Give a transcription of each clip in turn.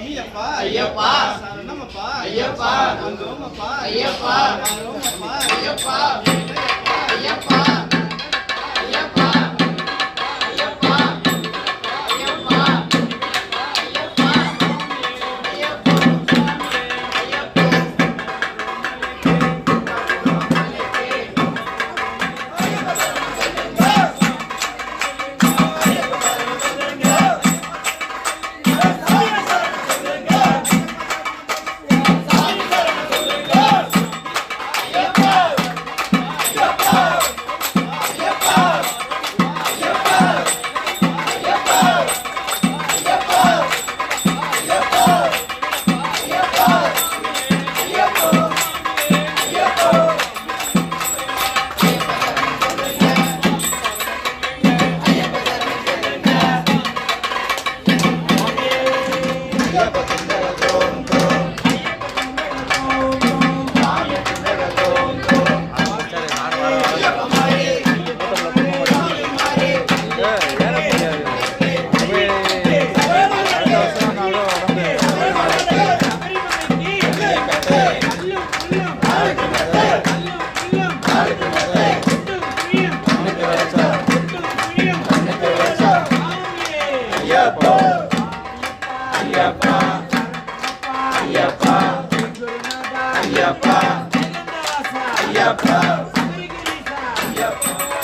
சுவாமியப்பா ஐயப்பா. சரணமப்பா ஐயப்பா. ஐயப்பா. ஐயப்பா. ஐயப்பா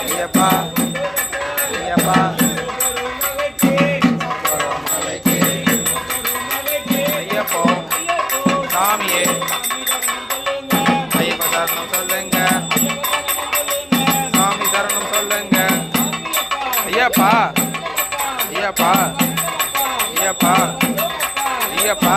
ஐயப்பா ஐயப்பா. ஐயப்போ சாமியே. ஐயப்ப சரணம் சொல்லுங்க. சாமி சரணம் சொல்லுங்க. Ayyappa Ayyappa. Ayyappa Ayyappa.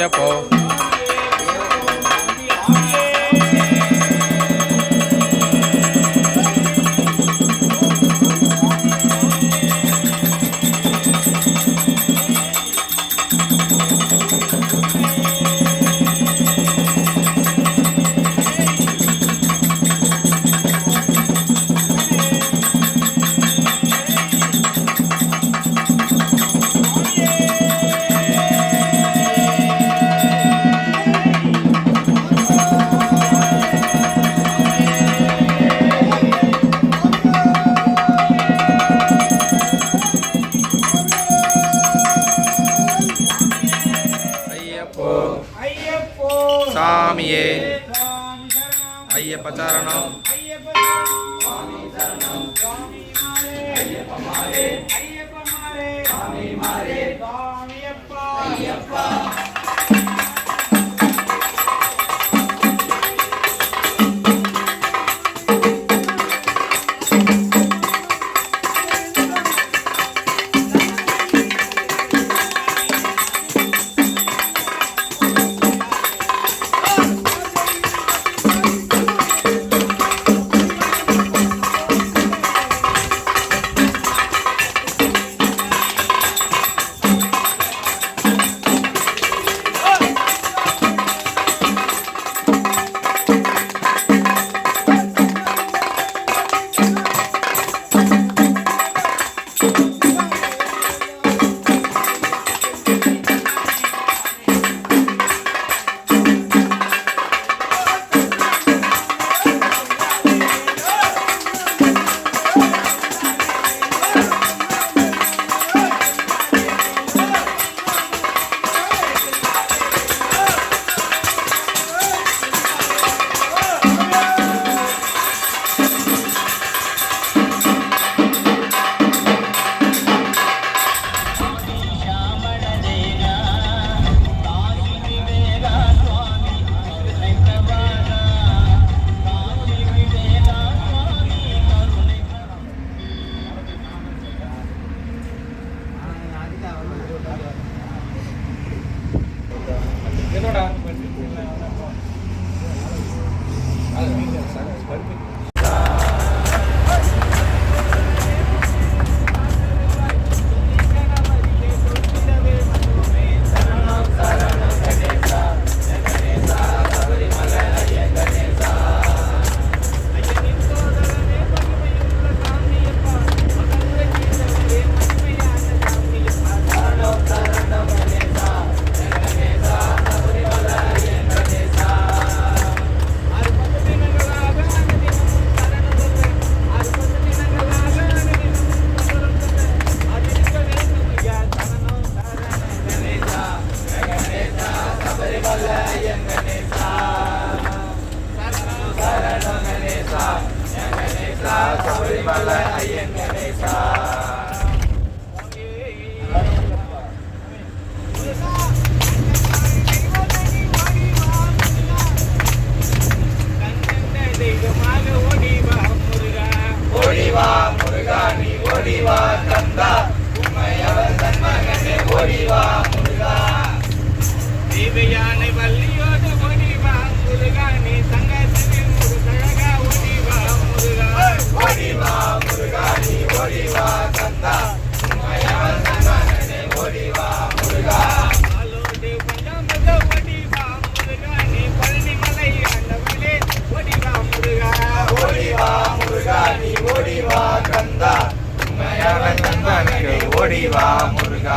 Yapo oh. Amém. That's perfect. கந்தா உண்மையவர் தன் மகனே ஓடிவா முருகா.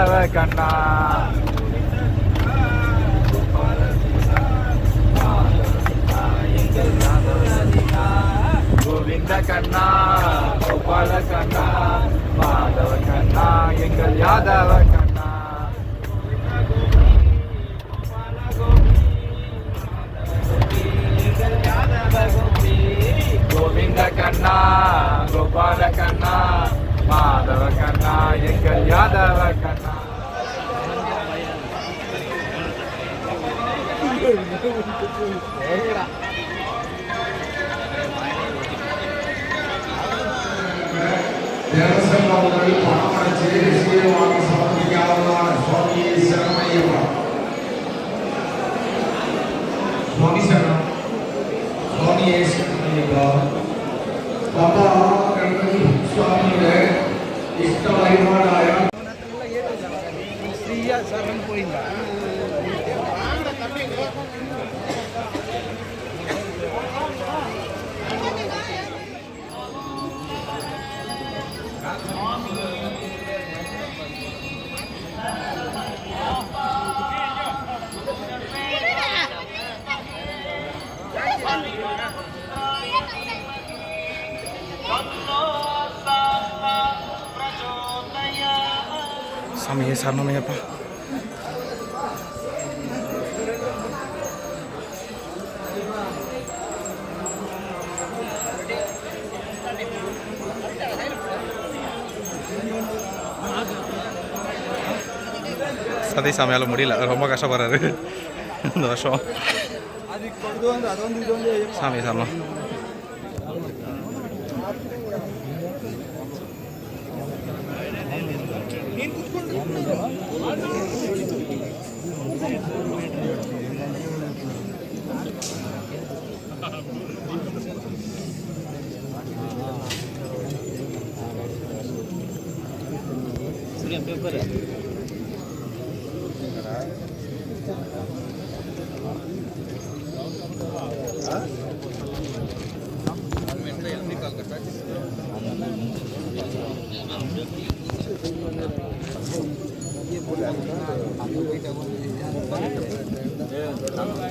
தேவ கண்ணா கோவிந்த கண்ணா கோபால கண்ணா மாதவ கண்ணா எங்கள் யாதவ கண்ணா சரணமையப்பா சதீஷ் சாமியால் முடியல. ரொம்ப கஷ்டப்படுறாரு. இந்த வருஷம். சாமி சாமம் ऊपर ये बोला था आप लोग बैठा हुआ है। यहाँ पर बैठा है ये